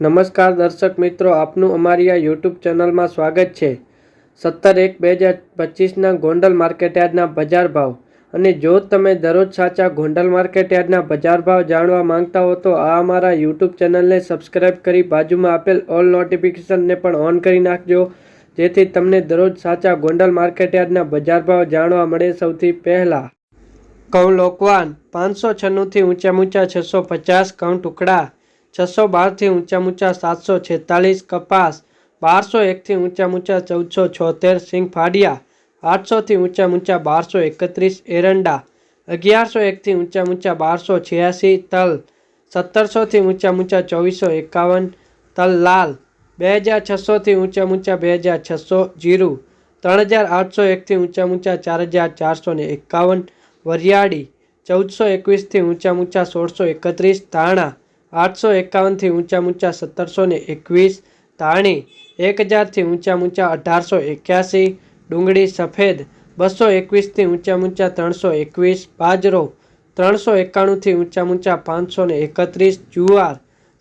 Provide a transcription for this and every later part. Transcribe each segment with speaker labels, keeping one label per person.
Speaker 1: નમસ્કાર દર્શક મિત્રો, આપનું અમારી આ યુટ્યુબ ચેનલમાં સ્વાગત છે. સત્તર એક બે હજાર પચીસના ગોંડલ માર્કેટયાર્ડના બજાર ભાવ. અને જો તમે દરરોજ સાચા ગોંડલ માર્કેટયાર્ડના બજાર ભાવ જાણવા માંગતા હો, તો આ અમારા યુટ્યુબ ચેનલને સબસ્ક્રાઈબ કરી બાજુમાં આપેલ ઓલ નોટિફિકેશનને પણ ઓન કરી નાખજો. જેથી તમને દરરોજ સાચા ગોંડલ માર્કેટયાર્ડના બજાર ભાવ જાણવા મળે સૌથી પહેલાં. ઘઉં લોકવાન પાંચસો છન્નુંથી ઊંચા ઊંચા છસો પચાસ ઘઉં ટુકડા. છસો બારથી ઊંચા ઊંચા સાતસો છેતાલીસ કપાસ બારસો એકથી ઊંચા ઊંચા ચૌદસો છોતેર સિંગ ફાડિયા આઠસોથી ઊંચા ઊંચા બારસો એકત્રીસ એરંડા અગિયારસો એકથી ઊંચા ઊંચા બારસો છ્યાસી તલ સત્તરસોથી ઊંચા ઊંચા ચોવીસો એકાવન તલ લાલ બે હજાર છસોથી ઊંચા ઊંચા બે હજાર છસો જીરું ત્રણ હજાર આઠસો એકથી ઊંચા ઊંચા ચાર હજાર ચારસો ને એકાવન વરિયાળી ચૌદસો એકવીસથી ઊંચા ઊંચા સોળસો એકત્રીસ ધાણા આઠસો એકાવનથી ઊંચા ઊંચા સત્તરસો ને એકવીસ, ધાણી એક હજારથી ઊંચા ઊંચા અઢારસો એક્યાસી, ડુંગળી સફેદ બસો એકવીસથી ઊંચા ઊંચા ત્રણસો એકવીસ, બાજરો ત્રણસો એકાણુંથી ઊંચા ઊંચા પાંચસો ને એકત્રીસ, જુવાર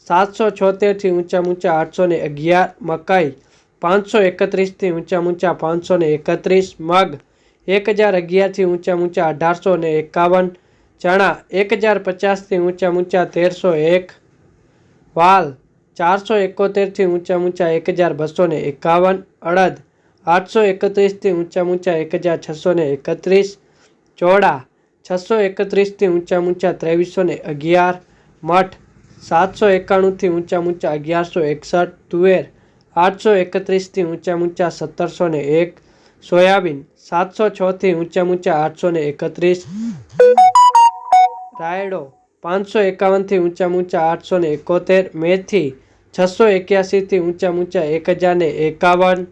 Speaker 1: સાતસો છોતેરથી ઊંચા ઊંચા આઠસો ને અગિયાર, મકાઈ પાંચસો એકત્રીસથી ઊંચા ઊંચા પાંચસો ને એકત્રીસ, મગ એક હજાર અગિયારથી ઊંચા ઊંચા અઢારસો ને એકાવન, ચણા એક હજાર પચાસથી ઊંચા ઊંચા તેરસો એક વાલ ચારસો એકોતેરથી ઊંચા ઊંચા એક હજાર બસો ને એકાવન, અડદ આઠસો એકત્રીસથી ઊંચા ઊંચા એક હજાર છસો ને એકત્રીસ ચોડા છસો એકત્રીસથી ઊંચા ઊંચા ત્રેવીસો ને અગિયાર, મઠ સાતસો એકાણુંથી ઊંચા ઊંચા અગિયારસો એકસઠ, તુવેર આઠસો એકત્રીસથી ઊંચા ઊંચા સત્તરસો ને એક, સોયાબીન સાતસો છથી ઊંચા ઊંચા આઠસો ને એકત્રીસ, રાયડો પાંચસો એકાવનથી ઊંચા ઊંચા આઠસો ને એકોતેર, મેથી છસો એક્યાસીથી ઊંચા ઊંચા એક હજાર એકાવન